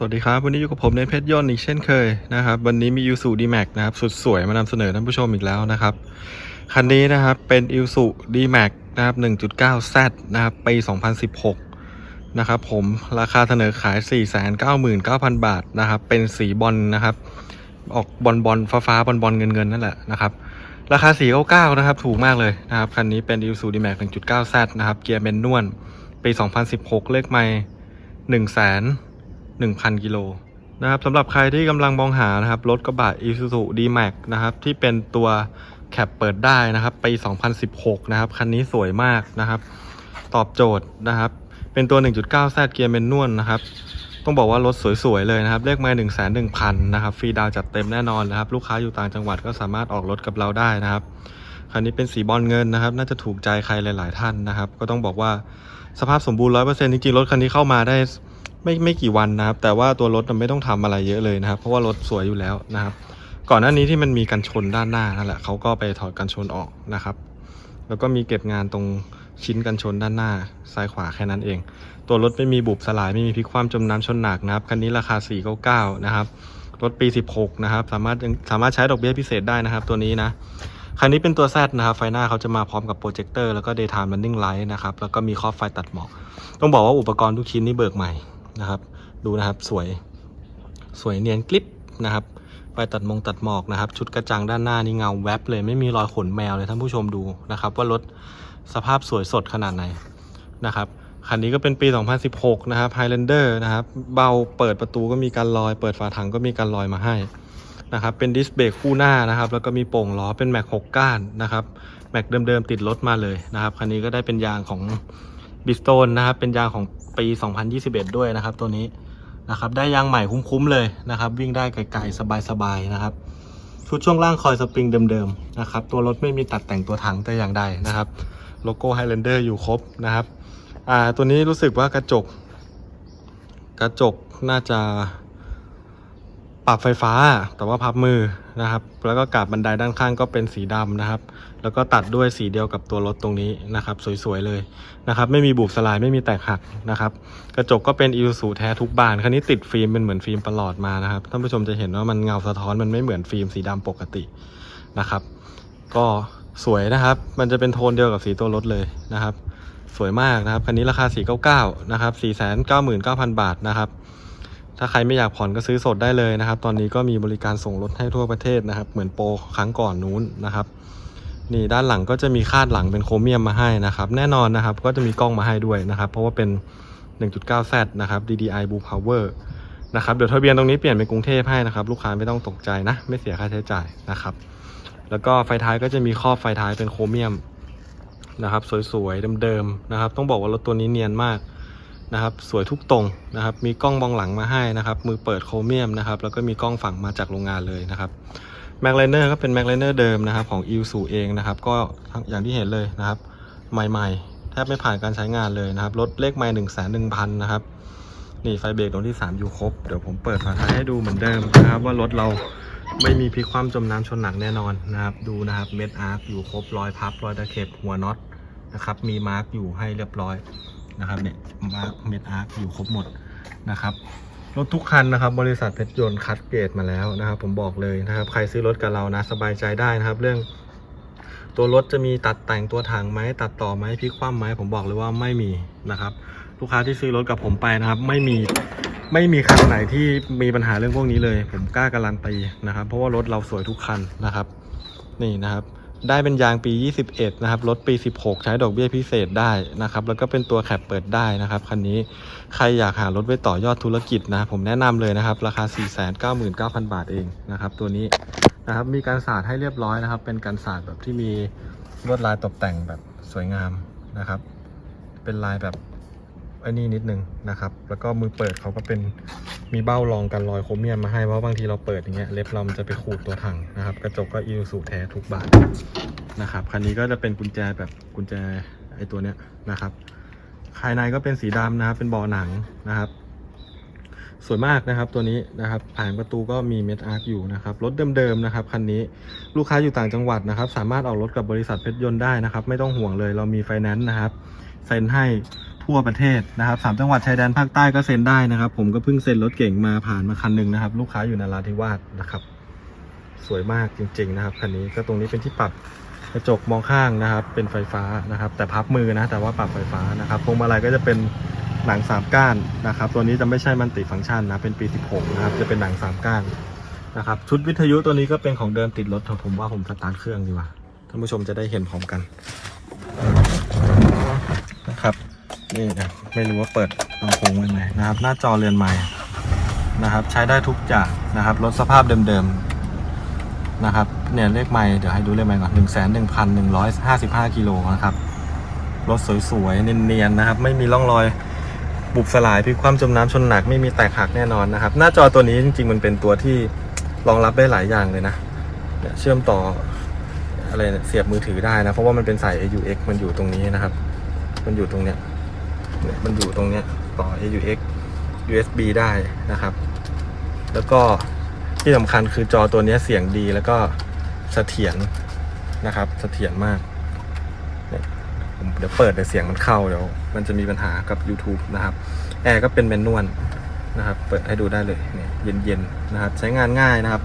สวัสดีครับ วันนี้อยู่กับผมในเพชรยนต์อีกเช่นเคยนะครับ วันนี้มี i s u d m a x นะครับ สุดสวยมานำเสนอท่านผู้ชมอีกแล้วนะครับ คันนี้นะครับ เป็น i s u d m a x นะครับ 1.9Z นะครับ ปี 2016 นะครับผม ราคาเสนอขาย 499,000 บาทนะครับ เป็นสีบอลนะครับ ออกบอลบอลฟ้าฟ้าบอลบอลเงินเงินนั่นแหละนะครับ ราคา 499 นะครับ ถูกมากเลยนะครับ คันนี้เป็น i s u d m a x 1.9Z นะครับ เกียร์เมนนวล ปี 2016 เลขไม่1 0 0 0 0 1,000 กิโลนะครับสำหรับใครที่กำลังมองหานะครับรถกระบะ Isuzu D-Max นะครับที่เป็นตัวแคปเปิดได้นะครับปี 2016 นะครับ คันนี้สวยมากนะครับ ตอบโจทย์นะครับ เป็นตัว 1.9 Z เกียร์เมนนวลนะครับ ต้องบอกว่ารถสวยๆเลยนะครับ เลขไม่1 1 0 0 0นะครับฟรีดาวจัดเต็มแน่นอนนะครับ ลูกค้าอยู่ต่างจังหวัดก็สามารถออกรถกับเราได้นะครับคันนี้เป็นสีบอลเงินนะครับ น่าจะถูกใจใครหลาย ๆ ท่านนะครับ ก็ต้องบอกว่าสภาพสมบูรณ์100%จริงๆรถคันนี้เข้ามาได้ ไม่ไม่กี่วันนะครับ แต่ว่าตัวรถมันไม่ต้องทำอะไรเยอะเลยนะครับ เพราะว่ารถสวยอยู่แล้วนะครับ ก่อนหน้านี้ที่มันมีกันชนด้านหน้านั่นแหละเขาก็ไปถอดกันชนออกนะครับ แล้วก็มีเก็บงานตรงชิ้นกันชนด้านหน้าซ้ายขวาแค่นั้นเอง ตัวรถไม่มีบุบสลายไม่มีพลิกคว่ำจมน้ำชนหนักนะครับคันนี้ราคา 499 นะครับรถปี 16 นะครับ สามารถยังสามารถใช้ดอกเบี้ยพิเศษได้นะครับ ตัวนี้นะคันนี้เป็นตัว Z นะครับ ไฟหน้าเขาจะมาพร้อมกับโปรเจคเตอร์แล้วก็ daytime running light นะครับ แล้วก็มีครอบไฟตัดหมอก ต้องบอกว่าอุปกรณ์ทุกชิ้นนี่เบิกใหม่ นะครับ ดูนะครับสวยสวยเนียนกลิปนะครับไฟตัดมงตัดหมอกนะครับ ชุดกระจังด้านหน้านี่เงาแวบเลยไม่มีรอยขนแมวเลยท่านผู้ชมดูนะครับ ว่ารถสภาพสวยสดขนาดไหนนะครับคันนี้ก็เป็นปี 2016 นะครับ Highlander นะครับ เบาเปิดประตูก็มีการลอย เปิดฝาถังก็มีการลอยมาให้นะครับ เป็นดิสเบรกคู่หน้านะครับ แล้วก็มีโป่งล้อเป็นแม็ก6ก้านนะครับ แม็กเดิมๆติดรถมาเลยนะครับ คันนี้ก็ได้เป็นยางของบิสโตนนะครับ เป็นยางของ ปี 2021 ด้วยนะครับ ตัวนี้นะครับได้ยางใหม่คุ้มๆเลยนะครับ วิ่งได้ไกลๆสบายๆนะครับ ชุดช่วงล่างคอยสปริงเดิมๆนะครับ ตัวรถไม่มีตัดแต่งตัวถังแต่อย่างใดนะครับโลโก้ Highlander อยู่ครบนะครับอ่าตัวนี้รู้สึกว่ากระจก กระจกน่าจะปรับไฟฟ้าแต่ว่าพับมือนะครับ แล้วก็กาบบันไดด้านข้างก็เป็นสีดำนะครับ แล้วก็ตัดด้วยสีเดียวกับตัวรถตรงนี้นะครับ สวยๆเลยนะครับ ไม่มีบุบสลายไม่มีแตกหักนะครับ กระจกก็เป็นอิลสูแท้ทุกบานคันนี้ติดฟิล์มเป็นเหมือนฟิล์มประหลอดมานะครับท่านผู้ชมจะเห็นว่ามันเงาสะท้อนมันไม่เหมือนฟิล์มสีดำปกตินะครับ ก็สวยนะครับ มันจะเป็นโทนเดียวกับสีตัวรถเลยนะครับ สวยมากนะครับคันนี้ราคา 499นะครับ499,000 บาทนะครับถ้าใครไม่อยากผ่อนก็ซื้อสดได้เลยนะครับ ตอนนี้ก็มีบริการส่งรถให้ทั่วประเทศนะครับ เหมือนโปรครั้งก่อนนู้นนะครับ นี่ด้านหลังก็จะมีคาดหลังเป็นโครเมียมมาให้นะครับ แน่นอนนะครับก็จะมีกล้องมาให้ด้วยนะครับ เพราะว่าเป็น 1.9Z นะครับ DDI Blue Power นะครับเดี๋ยวทะเบียนตรงนี้เปลี่ยนเป็นกรุงเทพให้นะครับ ลูกค้าไม่ต้องตกใจนะ ไม่เสียค่าใช้จ่ายนะครับ แล้วก็ไฟท้ายก็จะมีครอบไฟท้ายเป็นโครเมียมนะครับ สวยๆเดิมๆนะครับ ต้องบอกว่ารถตัวนี้เนียนมากนะครับ สวยทุกตรงนะครับ มีกล้องมองหลังมาให้นะครับ มือเปิดโครเมียมนะครับ แล้วก็มีกล้องฝั่งมาจากโรงงานเลยนะครับ แม็กไลเนอร์ก็เป็นแม็กไลเนอร์เดิมนะครับของอิลสูเองนะครับ ก็อย่างที่เห็นเลยนะครับ ใหม่ๆ แทบไม่ผ่านการใช้งานเลยนะครับ รถเลขไม่หนึ่งแสนหนึ่งพันนะครับ นี่ไฟเบรกตรงที่ 3 อยู่ครบ เดี๋ยวผมเปิดฝาท้ายให้ดูเหมือนเดิมนะครับ ว่ารถเราไม่มีพลิกคว่ำจมน้ำชนหนักแน่นอนนะครับ ดูนะครับเม็ดอาร์คอยู่ครบรอยพับรอยตะเข็บหัวน็อตนะครับ มีมาร์กอยู่ให้เรียบร้อยนะครับเนี่ยมาร์คเม็ดอาร์คอยู่ครบหมดนะครับ รถทุกคันนะครับ บริษัทเพชรยนต์คัดเกรดมาแล้วนะครับ ผมบอกเลยนะครับ ใครซื้อรถกับเรานะสบายใจได้นะครับ เรื่องตัวรถจะมีตัดแต่งตัวถังไหมตัดต่อไหมพลิกคว่ำไหมผมบอกเลยว่าไม่มีนะครับ ลูกค้าที่ซื้อรถกับผมไปนะครับ ไม่มีไม่มีคันไหนที่มีปัญหาเรื่องพวกนี้เลย ผมกล้าการันตีนะครับ เพราะว่ารถเราสวยทุกคันนะครับ นี่นะครับ ได้เป็นยางปี 21 นะครับ รถปี 16 ใช้ดอกเบี้ยพิเศษได้นะครับ แล้วก็เป็นตัวแคปเปิดได้นะครับ คันนี้ใครอยากหารถไปต่อยอดธุรกิจนะ ผมแนะนำเลยนะครับ ราคา 499,000 บาทเองนะครับ ตัวนี้นะครับ มีการสาดให้เรียบร้อยนะครับ เป็นการสาดแบบที่มีลวดลายตกแต่งแบบสวยงามนะครับ เป็นลายแบบไอ้นี่นิดนึงนะครับ แล้วก็มือเปิดเขาก็เป็น มีเบ้ารองกันรอยโครเมียมมาให้ เพราะบางทีเราเปิดอย่างเงี้ยเล็บเรามันจะไปขูดตัวถังนะครับ กระจกก็อิลสูแท้ทุกบานนะครับคันนี้ก็จะเป็นกุญแจแบบกุญแจไอ้ตัวเนี้ยนะครับภายในก็เป็นสีดำนะครับ เป็นบาะหนังนะครับสวยมากนะครับตัวนี้นะครับผ่านประตูก็มีเม็ดอาร์คอยู่นะครับรถเดิมๆนะครับคันนี้ลูกค้าอยู่ต่างจังหวัดนะครับ สามารถออกรถกับบริษัทเพชรยนต์ได้นะครับ ไม่ต้องห่วงเลยเรามีไฟแนนซ์นะครับเซ็นให้ ทั่วประเทศนะครับสามจังหวัดชายแดนภาคใต้ก็เซ็นได้นะครับ ผมก็เพิ่งเซ็นรถเก่งมาผ่านมาคันหนึ่งนะครับ ลูกค้าอยู่นราธิวาสนะครับ สวยมากจริง ๆ นะครับคันนี้ก็ตรงนี้เป็นที่ปรับกระจกมองข้างนะครับ เป็นไฟฟ้านะครับ แต่พับมือนะแต่ว่าปรับไฟฟ้านะครับพวงมาลัยก็จะเป็นหนังสามก้านนะครับ ตัวนี้จะไม่ใช่มันติฟังก์ชันนะเป็นปี 16 นะครับ จะเป็นหนังสามก้านนะครับ ชุดวิทยุตัวนี้ก็เป็นของเดิมติดรถผมว่าผมสตาร์ทเครื่องดีกว่าท่านผู้ชมจะได้เห็นพร้อมกัน นี่นะไม่รู้ว่าเปิดลำโพงไว้ไหมนะครับ หน้าจอเรือนใหม่นะครับ ใช้ได้ทุกอย่างนะครับรถสภาพเดิมๆนะครับ เนี่ยเลขไม่เดี๋ยวให้ดูเลขไม่ก่อนหนึ่งแสนหนึ่งพันหนึ่งร้อยห้าสิบห้ากิโลนะครับรถสวยๆ เนียนๆนะครับ ไม่มีร่องรอยบุบสลายพลิกคว่ำจมน้ำชนหนักไม่มีแตกหักแน่นอนนะครับ หน้าจอตัวนี้จริงๆ มันเป็นตัวที่รองรับได้หลายอย่างเลยนะเนี่ยเชื่อมต่ออะไรเสียบมือถือได้นะ เพราะว่ามันเป็นสาย AUX มันอยู่ตรงนี้นะครับ มันอยู่ตรงเนี้ย มันอยู่ตรงเนี้ยต่อ AUX USB ได้นะครับ แล้วก็ที่สำคัญคือจอตัวนี้เสียงดีแล้วก็เสถียรนะครับเสถียรมากผมเดี๋ยวเปิดแต่เสียงมันเข้าเดี๋ยวมันจะมีปัญหากับ YouTube นะครับ แอร์ก็เป็นแมนนวลนะครับ เปิดให้ดูได้เลยเนี่ยเย็นๆนะครับ ใช้งานง่ายนะครับ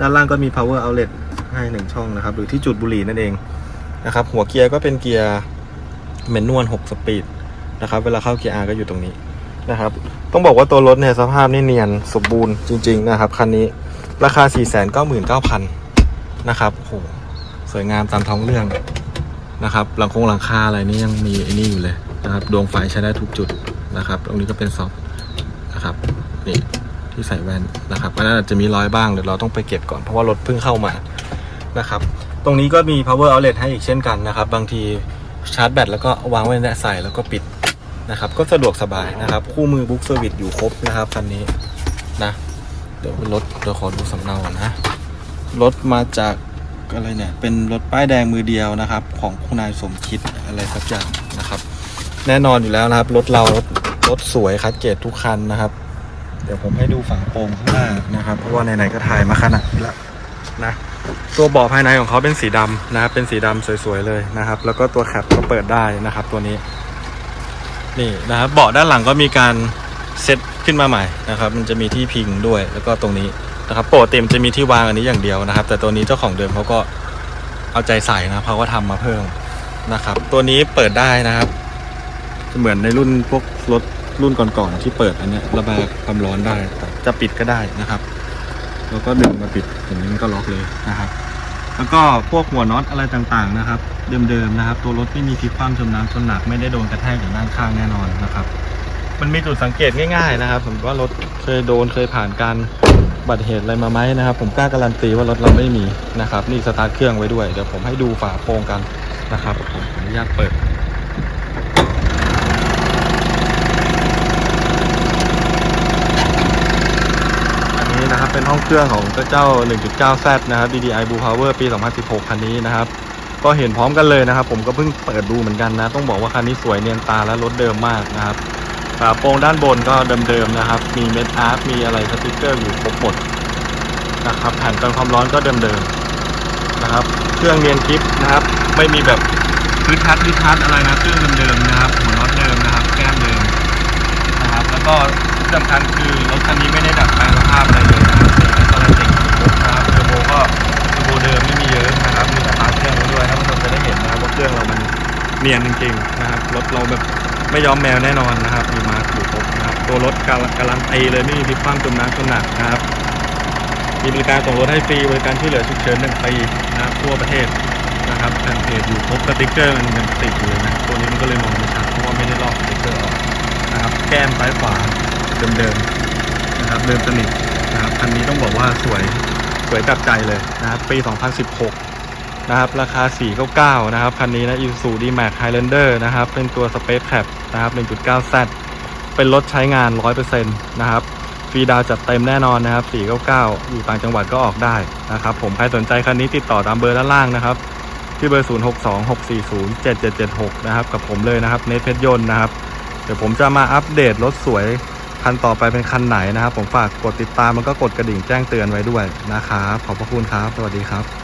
ด้านล่างก็มี power outlet ให้หนึ่งช่องนะครับ หรือที่จุดบุหรี่นั่นเองนะครับ หัวเกียร์ก็เป็นเกียร์แมนนวล6สปีด นะครับ เวลาเข้าเกียร์ R ก็อยู่ตรงนี้นะครับ ต้องบอกว่าตัวรถเนี่ยสภาพนี่เนียนสมบูรณ์จริง ๆ นะครับคันนี้ราคา 499,000 นะครับโอ้โหสวยงามตามท้องเรื่องนะครับหลังคงหลังคาอะไรนี่ยังมีไอ้นี่อยู่เลยนะครับดวงไฟใช้ได้ทุกจุดนะครับ ตรงนี้ก็เป็นซอฟนะครับนี่ที่ใส่แว่นนะครับอันนั้นอาจจะมีรอยบ้างเดี๋ยวเราต้องไปเก็บก่อนเพราะว่ารถเพิ่งเข้ามานะครับ ตรงนี้ก็มี power outlet ให้อีกเช่นกันนะครับ บางทีชาร์จแบตแล้วก็วางไว้ในใส่แล้วก็ปิด นะครับ ก็สะดวกสบายนะครับ คู่มือบุ๊กเซอร์วิสอยู่ครบนะครับคันนี้นะ เดี๋ยวรถเดี๋ยวขอดูสำเนาก่อนนะรถมาจากอะไรเนี่ย เป็นรถป้ายแดงมือเดียวนะครับ ของคุณนายสมคิดอะไรสักอย่างนะครับ แน่นอนอยู่แล้วนะครับ รถเรารถรถสวยคัดเกรดทุกคันนะครับ เดี๋ยวผมให้ดูฝาโปร่งข้างหน้านะครับ เพราะว่าไหนๆก็ถ่ายมาขนาดนี้แล้วนะตัวเบาะภายในของเขาเป็นสีดำนะครับ เป็นสีดำสวยๆเลยนะครับ แล้วก็ตัวแคปก็เปิดได้นะครับ ตัวนี้ นี่นะครับเบาะด้านหลังก็มีการเซตขึ้นมาใหม่นะครับ มันจะมีที่พิงด้วยแล้วก็ตรงนี้นะครับปกติมันจะมีที่วางอันนี้อย่างเดียวนะครับ แต่ตัวนี้เจ้าของเดิมเขาก็เอาใจใส่นะครับเขาก็ทำมาเพิ่มนะครับ ตัวนี้เปิดได้นะครับ เหมือนในรุ่นพวกรถรุ่นก่อนๆที่เปิดอันเนี้ยระบายความร้อนได้แต่จะปิดก็ได้นะครับ แล้วก็ดึงมาปิดอย่างนี้มันก็ล็อกเลยนะครับ แล้วก็พวกหัวน็อตอะไรต่างๆนะครับ เดิมๆนะครับ ตัวรถไม่มีพลิกคว่ำจมน้ำจนหนักไม่ได้โดนกระแทกจากด้านข้างแน่นอนนะครับ มันมีจุดสังเกตง่าย ๆ นะครับผมว่ารถเคยโดนเคยผ่านการอุบัติเหตุอะไรมาไหมนะครับ ผมกล้าการันตีว่ารถเราไม่มีนะครับ นี่สตาร์ทเครื่องไว้ด้วยเดี๋ยวผมให้ดูฝาโปรงกันนะครับผมขออนุญาตเปิด อันนี้นะครับ เป็นห้องเครื่องของเจ้า 1.9Z นะครับ DDI Blue Power ปี 2016 คันนี้นะครับ ก็เห็นพร้อมกันเลยนะครับ ผมก็เพิ่งเปิดดูเหมือนกันนะ ต้องบอกว่าคันนี้สวยเนียนตาและรถเดิมมากนะครับฝาโปรงด้านบนก็เดิมๆนะครับ มีเม็ดอาร์ตมีอะไรสติกเกอร์อยู่ครบหมดนะครับแผ่นกันความร้อนก็เดิมๆนะครับ เครื่องเนียนคลิปนะครับ ไม่มีแบบพื้นทัดพื้นทัดอะไรนะเครื่องเดิมๆนะครับหัวน็อตเดิมนะครับ แก้มเดิมนะครับ แล้วก็ที่สำคัญคือรถคันนี้ไม่ได้ดัดแปลงสภาพอะไรเลยนะ เดิมไม่มีเยอะนะครับ มีสตาร์ทเครื่องไว้ด้วยท่านผู้ชมจะได้เห็นนะครับว่าเครื่องเรามันเนียนจริงๆนะครับ รถเราแบบไม่ยอมแมวแน่นอนนะครับ มีมาร์คอยู่ครบนะครับ ตัวรถการการันตีเลยไม่มีพลิกคว่ำจมน้ำจมหนักนะครับ มีบริการส่งรถให้ฟรี บริการที่เหลือฉุกเฉินหนึ่งปีนะครับทั่วประเทศนะครับแผ่นเพจอยู่ครบสติ๊กเกอร์มันยังติดอยู่เลยนะ ตัวนี้มันก็เลยมองไม่ชัดเพราะว่าไม่ได้ลอกสติ๊กเกอร์ออกนะครับ แก้มซ้ายขวาเดิมๆนะครับ เดิมสนิทนะครับ คันนี้ต้องบอกว่าสวย วยจับใจเลยนะครับ ปี 2016 นะครับ ราคา 499 นะครับ คันนี้นะ Isuzu D-Max Highlander นะครับ เป็นตัว Space Cab นะครับ 1.9Z เป็นรถใช้งาน 100%นะครับฟรีดาวจัดเต็มแน่นอนนะครับ 499 อยู่ต่างจังหวัดก็ออกได้นะครับ ผม ใครสนใจคันนี้ติดต่อตามเบอร์ด้านล่างนะครับ ที่เบอร์ 0626407776 นะครับ กับผมเลยนะครับ เนทเพชรยนต์นะครับ เดี๋ยวผมจะมาอัปเดตรถสวย คันต่อไปเป็นคันไหนนะครับ ผมฝากกดติดตามมันก็กดกระดิ่งแจ้งเตือนไว้ด้วยนะครับ ขอบพระคุณครับ สวัสดีครับ